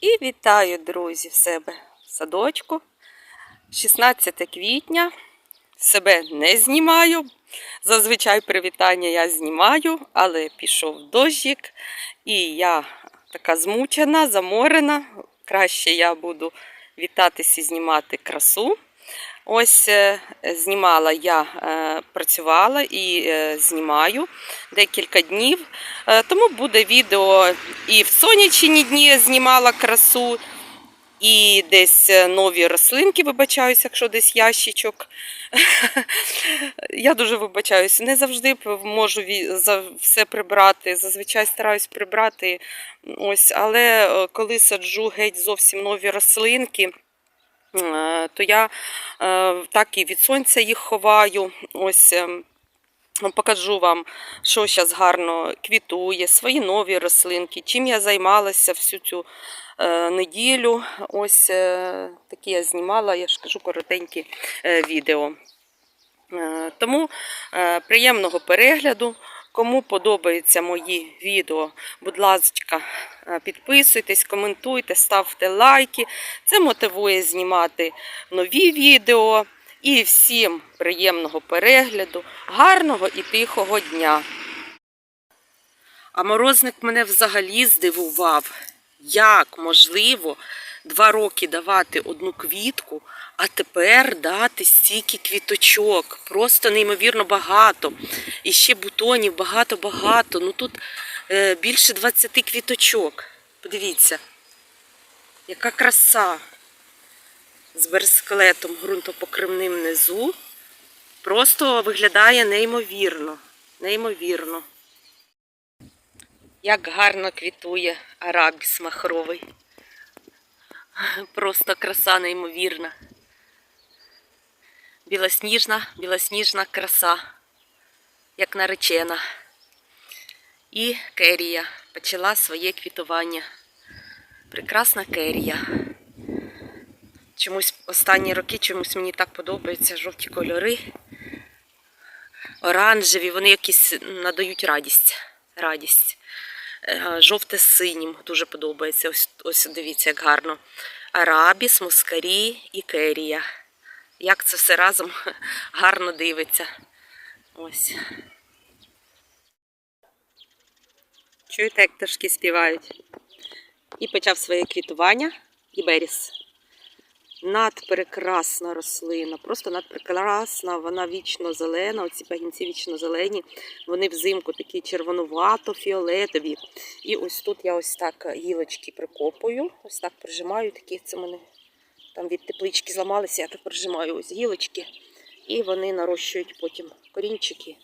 І вітаю, друзі, в себе в садочку. 16 квітня. Себе не знімаю. Зазвичай привітання я знімаю, але пішов дощик, і я така змучена, заморена. Краще я буду вітатися і знімати красу. Ось е, знімала я, е, працювала і е, знімаю декілька днів. Тому буде відео і в сонячні дні я знімала красу, і десь нові рослинки, вибачаюся, якщо десь ящичок. Я дуже вибачаюся, не завжди можу все прибрати. Зазвичай стараюсь прибрати. Ось, але коли саджу геть зовсім нові рослинки. Е, то я е, так і від сонця їх ховаю. Ось ем, покажу вам, що зараз гарно квітує, свої нові рослинки, чим я займалася всю цю е, неділю. Ось е, такі я знімала, я ж кажу, коротенькі е, відео. Е, Тому е, приємного перегляду. Кому подобаються мої відео, будь ласка, е, підписуйтесь, коментуйте, ставте лайки. Це мотивує знімати нові відео. І всім приємного перегляду, гарного і тихого дня. А морозник мене взагалі здивував, як можливо два роки давати одну квітку, а тепер дати стільки квіточок. Просто неймовірно багато. І ще бутонів багато-багато. Ну тут е, більше 20 квіточок. Подивіться, яка краса з бересклетом ґрунтопокривним внизу. Просто виглядає неймовірно. Неймовірно. Як гарно квітує арабіс махровий. Просто краса неймовірна. Білосніжна, білосніжна краса, як наречена. І керія почала своє квітування. Прекрасна керія. Чомусь останні роки чомусь мені так подобаються жовті кольори. Оранжеві, вони якісь надають радість. радість. Е, Жовте синім дуже подобається. Ось, ось дивіться, як гарно. Арабіс, мускарі і керія. Як це все разом гарно дивиться. Ось. Чуєте, як пташки співають? І почав своє квітування і беріс. Надпрекрасна рослина, просто надпрекрасна, вона вічно зелена, оці пагінці вічно зелені, вони взимку такі червонувато-фіолетові. І ось тут я ось так гілочки прикопую, ось так прижимаю, такі це мене там від теплички зламалися, я так прижимаю ось гілочки, і вони нарощують потім корінчики.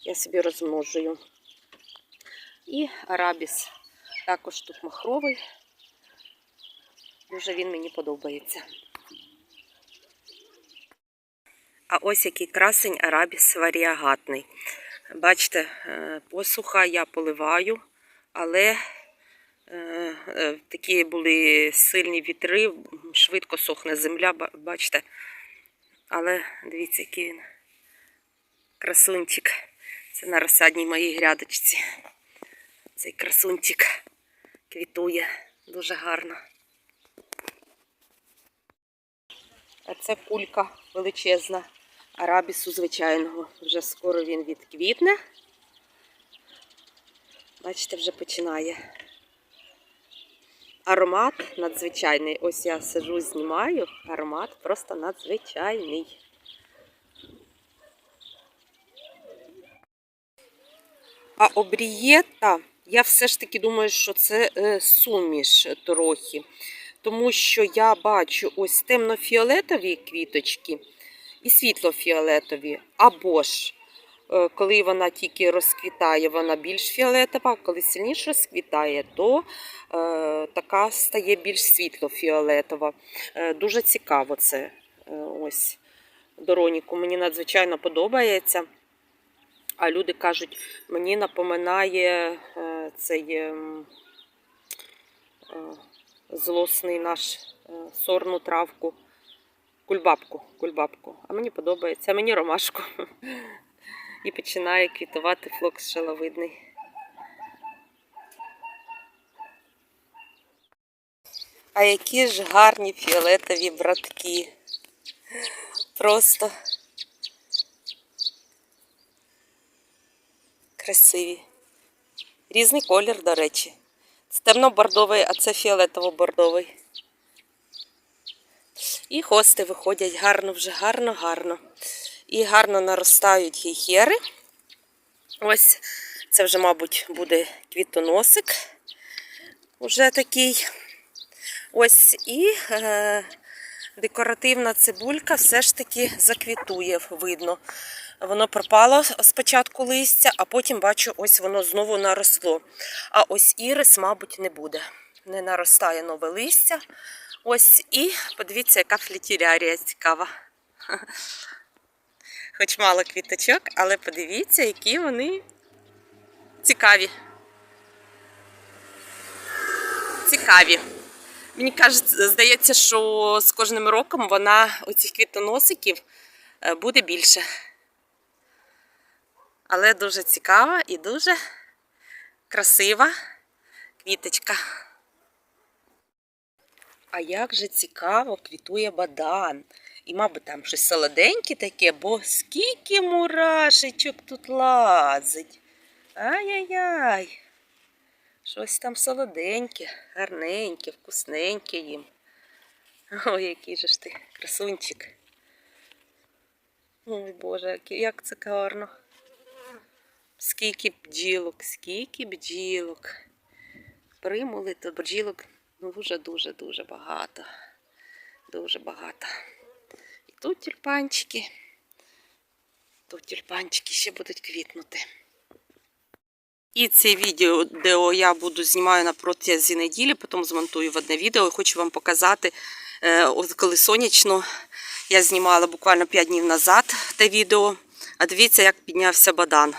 Я собі розмножую. І арабіс також тут махровий. Дуже він мені подобається. А ось який красень арабіс варіагатний. Бачите, е, посуха я поливаю, але такі були сильні вітри, швидко сохне земля, бачите. Але дивіться, який він красунчик. Це на розсадній моїй грядочці. Цей красунчик квітує дуже гарно. А це кулька величезна арабісу звичайного. Вже скоро він відквітне. Бачите, вже починає. Аромат надзвичайний. Ось я сижу, знімаю. Аромат просто надзвичайний. А обрієта, я все ж таки думаю, що це е, суміш трохи. Тому що я бачу ось темно-фіолетові квіточки і світло-фіолетові. Або ж, коли вона тільки розквітає, вона більш фіолетова, коли сильніше розквітає, то е, така стає більш світло-фіолетова. Е, дуже цікаво це. Е, ось Дороніку мені надзвичайно подобається. А люди кажуть, мені напоминає е, цей ем, е, злосний наш е, сорну травку, кульбабку. кульбабку. А мені подобається, а мені ромашку. І починає квітувати флокс шаловидний. А які ж гарні фіолетові братки. Просто красиві. Різний колір, до речі. Це темно-бордовий, а це фіолетово-бордовий. І хости виходять гарно, вже гарно-гарно. І гарно наростають гейхери. Ось це вже, мабуть, буде квітоносик. Уже такий. Ось і е, декоративна цибулька все ж таки заквітує, видно. Воно пропало спочатку листя, а потім бачу, ось воно знову наросло. А ось ірис, мабуть, не буде. Не наростає нове листя. Ось і подивіться, яка флітірярія цікава. Хоч мало квіточок, але подивіться, які вони цікаві. Цікаві. Мені кажуть, здається, що з кожним роком вона оцих квітоносиків е, буде більше. Але дуже цікава і дуже красива квіточка. А як же цікаво квітує бадан. І, мабуть, там щось солоденьке таке, бо скільки мурашечок тут лазить. Ай-яй-яй. Щось там солоденьке, гарненьке, вкусненьке їм. Ой, який же ж ти красунчик. Ой, Боже, як- це гарно. Скільки бджілок, скільки бджілок. Примули то бджілок дуже-дуже-дуже багато. Дуже багато. Тут тюльпанчики. Тут тюльпанчики ще будуть квітнути. І це відео, де я буду знімаю на протязі неділі, потім змонтую в одне відео. Хочу вам показати, е, коли сонячно, я знімала буквально 5 днів назад те відео. А дивіться, як піднявся бадан.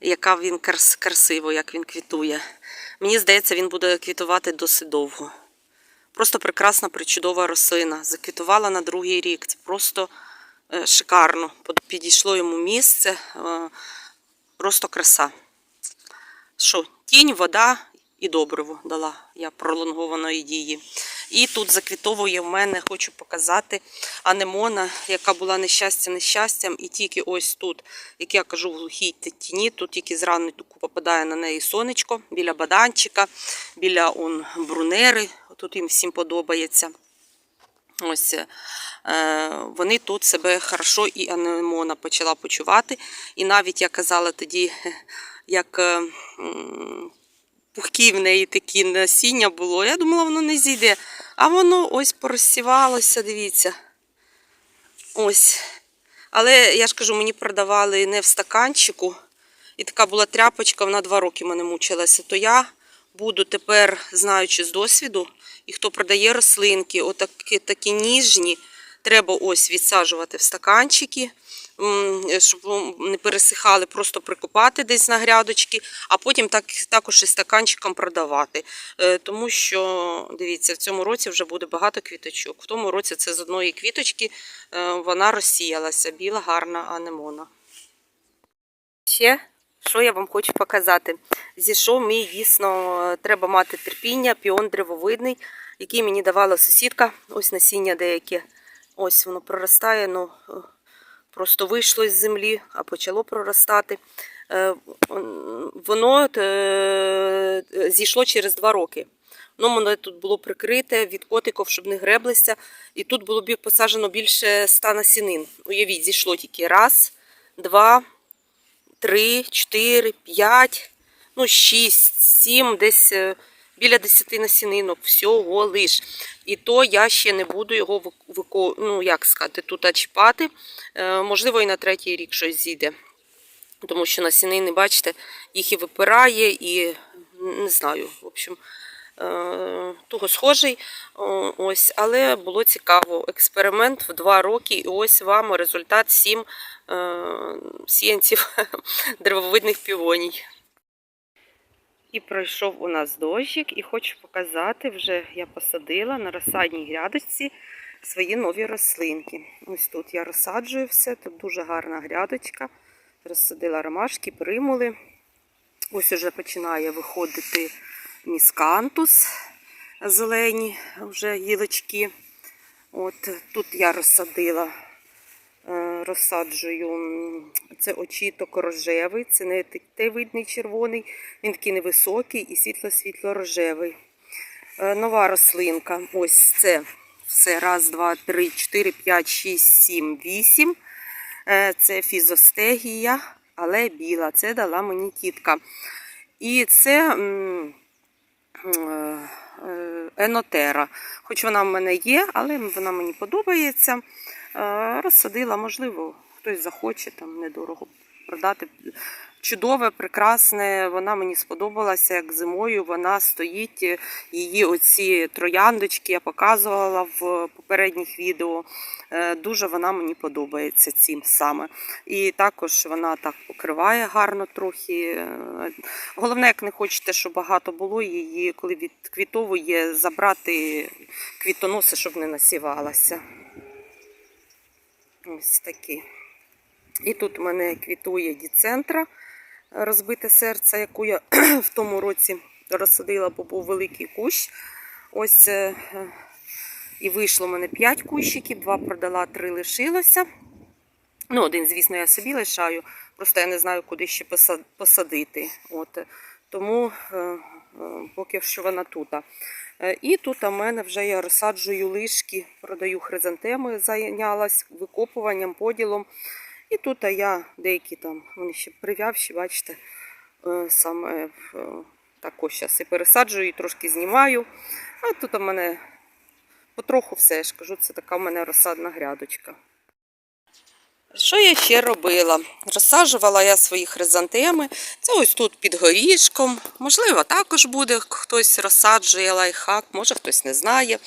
Яка він крас- красиво, як він квітує. Мені здається, він буде квітувати досить довго. Просто прекрасна, причудова рослина. Заквітувала на другий рік. Це просто е, шикарно. Підійшло йому місце. е, Просто краса. Що, тінь, вода і добриво дала я пролонгованої дії. І тут заквітовує в мене, хочу показати, анемона, яка була нещастя нещастям. І тільки ось тут, як я кажу, в глухій тіні, тут тільки зранку попадає на неї сонечко, біля баданчика, біля он, брунери. Тут їм всім подобається. Ось е, вони тут себе хорошо і анемона почала почувати. І навіть я казала тоді, як е, м, пухкі в неї такі насіння було, я думала, воно не зійде. А воно ось порозсівалося, дивіться. Ось. Але я ж кажу, мені продавали не в стаканчику. І така була тряпочка, вона два роки мене мучилася. То я буду тепер, знаючи з досвіду, і хто продає рослинки, отакі такі ніжні, треба ось відсаджувати в стаканчики, щоб не пересихали, просто прикопати десь на грядочки, а потім так, також і стаканчиком продавати. Е, Тому що, дивіться, в цьому році вже буде багато квіточок. В тому році це з одної квіточки е, вона розсіялася, біла, гарна анемона. Ще що я вам хочу показати? Зійшов мій дійсно, е, треба мати терпіння, піон древовидний, який мені давала сусідка. Ось насіння деяке. Ось воно проростає, ну е, просто вийшло з землі, а почало проростати. Е, Воно е, зійшло через два роки. Ну, воно тут було прикрите від котиків, щоб не греблися. І тут було посаджено більше ста насінин. Уявіть, зійшло тільки раз, два, три, чотири, п'ять, ну, шість, сім, десь е, біля десяти насінинок, всього лиш. І то я ще не буду його ну, як сказати, тут чіпати. Е, можливо, і на третій рік щось зійде. Тому що насінини, бачите, їх і випирає, і не знаю, в общем, е, того схожий. Ось, але було цікаво. Експеримент в два роки, і ось вам результат сім е, сіянців древовидних півоній. І пройшов у нас дощик, і хочу показати, вже я посадила на розсадній грядочці свої нові рослинки. Ось тут я розсаджую все, тут дуже гарна грядочка. Розсадила ромашки, примули. Ось уже починає виходити міскантус. зелені вже гілочки. От тут я розсадила, розсаджую. Це очіток рожевий, це не видний червоний, він такий невисокий і світло-світло рожевий. Е, Нова рослинка. Ось це все. Раз, два, три, чотири, п'ять, шість, сім, вісім. Е, Це фізостегія, але біла. Це дала мені тітка. І це е, енотера. Хоч вона в мене є, але вона мені подобається. Розсадила, можливо, хтось захоче там недорого продати. Чудове, прекрасне, вона мені сподобалася, як зимою вона стоїть. е, Її оці трояндочки я показувала в попередніх відео. Е, Дуже вона мені подобається цим саме. І також вона так покриває гарно трохи. Е, Головне, як не хочете, щоб багато було її, коли відквітовує, забрати квітоноси, щоб не насівалася. Ось такі. І тут у мене квітує діцентра розбите серце, яку я в тому році розсадила, бо був великий кущ. Ось е, і вийшло в мене 5 кущиків, два продала, три лишилося. Ну, один, звісно, я собі лишаю, просто я не знаю, куди ще посадити. От. Тому е, е, поки що вона тут. Е, І тут у мене вже я розсаджую лишки, продаю хризантеми, зайнялась викопуванням, поділом. І тут я деякі там, вони ще прив'явші, бачите, е, саме е, також зараз і пересаджую, і трошки знімаю. А тут у мене потроху все, я ж кажу, це така в мене розсадна грядочка. Що я ще робила? Розсаджувала я свої хризантеми. Це ось тут під горішком. Можливо, також буде хтось розсаджує лайфхак, може хтось не знає.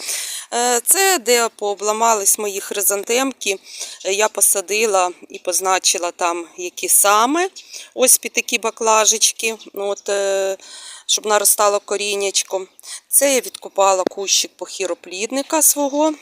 Е, Це де пообламались мої хризантемки. Е, Я посадила і позначила там, які саме. Ось під такі баклажечки, от, е, щоб наростало коріннячко. Це я відкопала кущик похіроплідника свого.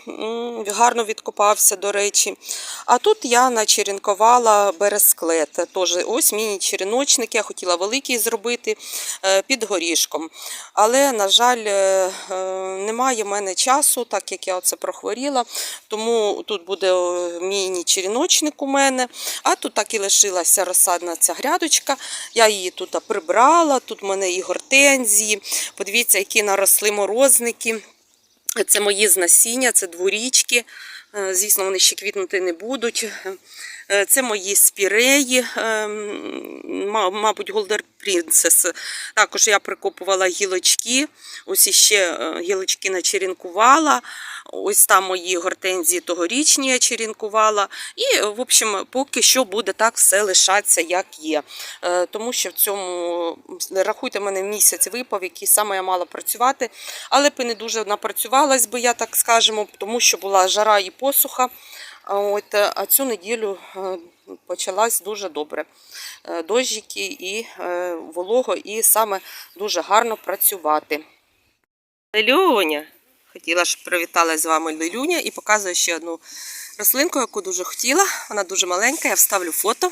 Гарно відкопався, до речі. А тут я начеренкувала бересклет. Теж ось міні-череночник. Я хотіла великий зробити е, під горішком. Але, на жаль, е, е, немає в мене часу, так як я оце прохворіла. Тому тут буде міні-череночник у мене. А тут так і лишилася розсадна ця грядочка. Я її тут прибрала. Тут в мене і гортензії. Подивіться, які наросли морозники. Це мої з насіння, це дворічки. Е, Звісно, вони ще квітнути не будуть. Е, Це мої спіреї, е, м, ма- мабуть, Голдер Princess. Також я прикопувала гілочки. Ось іще е, гілочки начерінкувала. Ось там мої гортензії тогорічні я черінкувала. І, в общем, поки що буде так все лишатися, як є. Е, Тому що в цьому, рахуйте, мене місяць випав, який саме я мала працювати. Але не дуже напрацювалась би, я так скажемо, тому що була жара і посуха. От, е, а цю неділю е, почалась дуже добре. Е, Дощики і волого, і саме дуже гарно працювати. Лелюня. Хотіла, щоб привіталась з вами Лелюня і показую ще одну рослинку, яку дуже хотіла. Вона дуже маленька, я вставлю фото.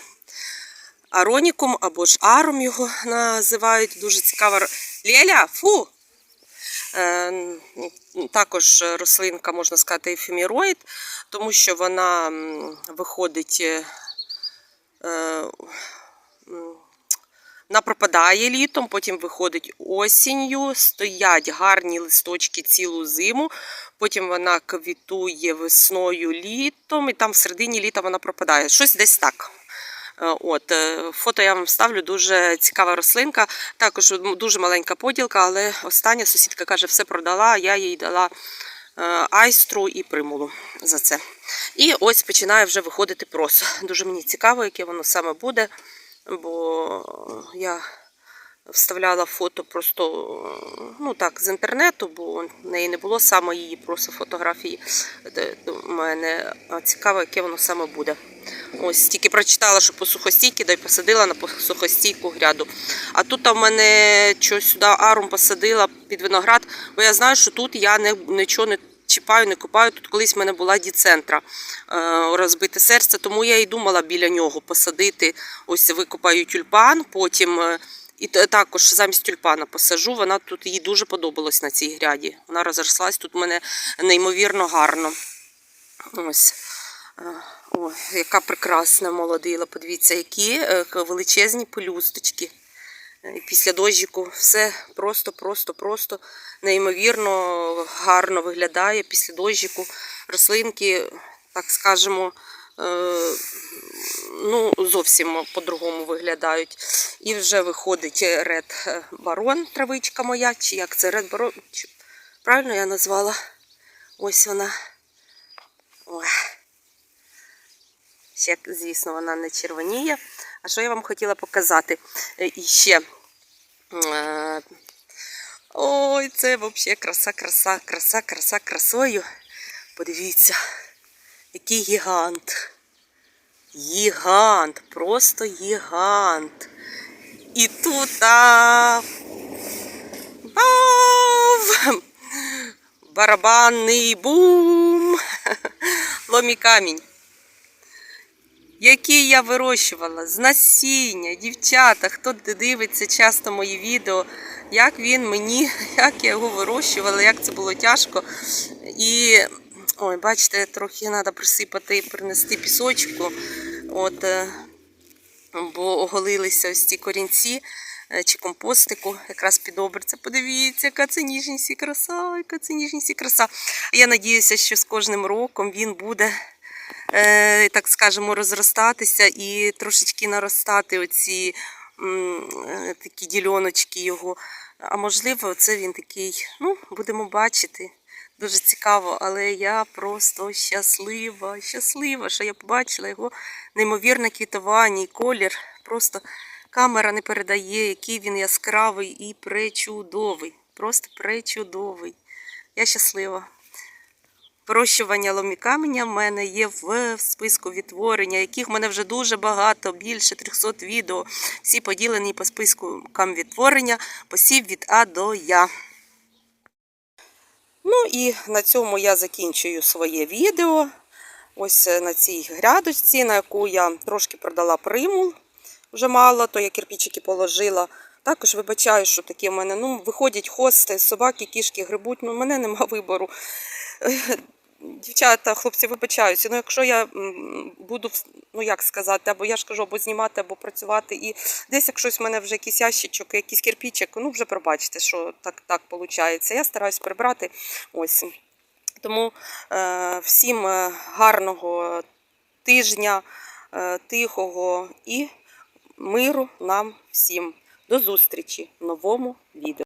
Аронікум або ж аром його називають. Дуже цікава. Леля, фу! Е, Також рослинка, можна сказати, ефемероїд, тому що вона виходить, е, е, вона пропадає літом, потім виходить осінню, стоять гарні листочки цілу зиму, потім вона квітує весною літом, і там в середині літа вона пропадає. Щось десь так. Е, От, е, фото я вам ставлю, дуже цікава рослинка. Також дуже маленька поділка, але остання сусідка каже, все продала, я їй дала е, айстру і примулу за це. І ось починає вже виходити просо. Дуже мені цікаво, яке воно саме буде, бо я вставляла фото просто ну так, з інтернету, бо в неї не було саме її просто фотографії до мене. Цікаво, яке воно саме буде. Ось тільки прочитала, що по сухостійки, да й посадила на сухостійку гряду. А тут в мене щось сюди арум посадила під виноград, бо я знаю, що тут я не, нічого не чіпаю, не копаю. Тут колись в мене була діцентра е, розбите серце, тому я і думала біля нього посадити. Ось викопаю тюльпан, потім е, І також замість тюльпана посажу. Вона тут їй дуже подобалось на цій гряді. Вона розрослась тут у мене неймовірно гарно. Ось. Ой, яка прекрасна молодила. Подивіться, які е, величезні пелюсточки. Е, Після дощику все просто, просто, просто неймовірно гарно виглядає після дощику. Рослинки, так скажемо, е, ну, зовсім по-другому виглядають. І вже виходить Ред Барон, травичка моя, чи як це Ред Барон? Правильно я назвала? Ось вона. Ой. Ще, звісно, вона не червоніє. А що я вам хотіла показати? Е, І ще. Е, Ой, це взагалі краса, краса, краса, краса, красою. Подивіться, який гігант. Гігант, просто гігант. І тут а, бав, барабанний бум. Ломі камінь. Який я вирощувала з насіння, дівчата, хто дивиться часто мої відео, як він мені, як я його вирощувала, як це було тяжко. І ой, бачите, трохи треба присипати, принести пісочку. От, е, бо оголилися ось ці корінці е, чи компостику, якраз під. Подивіться, яка це ніжність і краса, яка це ніжність і краса. Я надіюся, що з кожним роком він буде, так скажемо, розростатися і трошечки наростати оці е, такі дільоночки його. А можливо, це він такий, ну, будемо бачити. Дуже цікаво, але я просто щаслива, щаслива, що я побачила його неймовірне квітування і колір. Просто камера не передає, який він яскравий і пречудовий. Просто пречудовий. Я щаслива. Вирощування ломікаменя в мене є в списку відтворення, яких в мене вже дуже багато, більше 300 відео. Всі поділені по спискам відтворення, посів від А до Я. Ну і на цьому я закінчую своє відео. Ось е, на цій грядочці, на яку я трошки продала примул. Вже мало, то я кирпичики положила. Також вибачаю, що таке в мене. Ну, виходять хости, собаки, кішки грибуть. Ну, мене нема вибору. Дівчата, хлопці, вибачаюся. Ну, якщо я буду, ну як сказати, або я ж кажу, або знімати, або працювати, і десь як в мене вже якийсь ящичок, якийсь кирпичик, ну вже пробачте, що так так виходить. Я стараюсь прибрати. Ось. Тому е, всім е, гарного тижня, е, тихого і миру нам всім. До зустрічі в новому відео.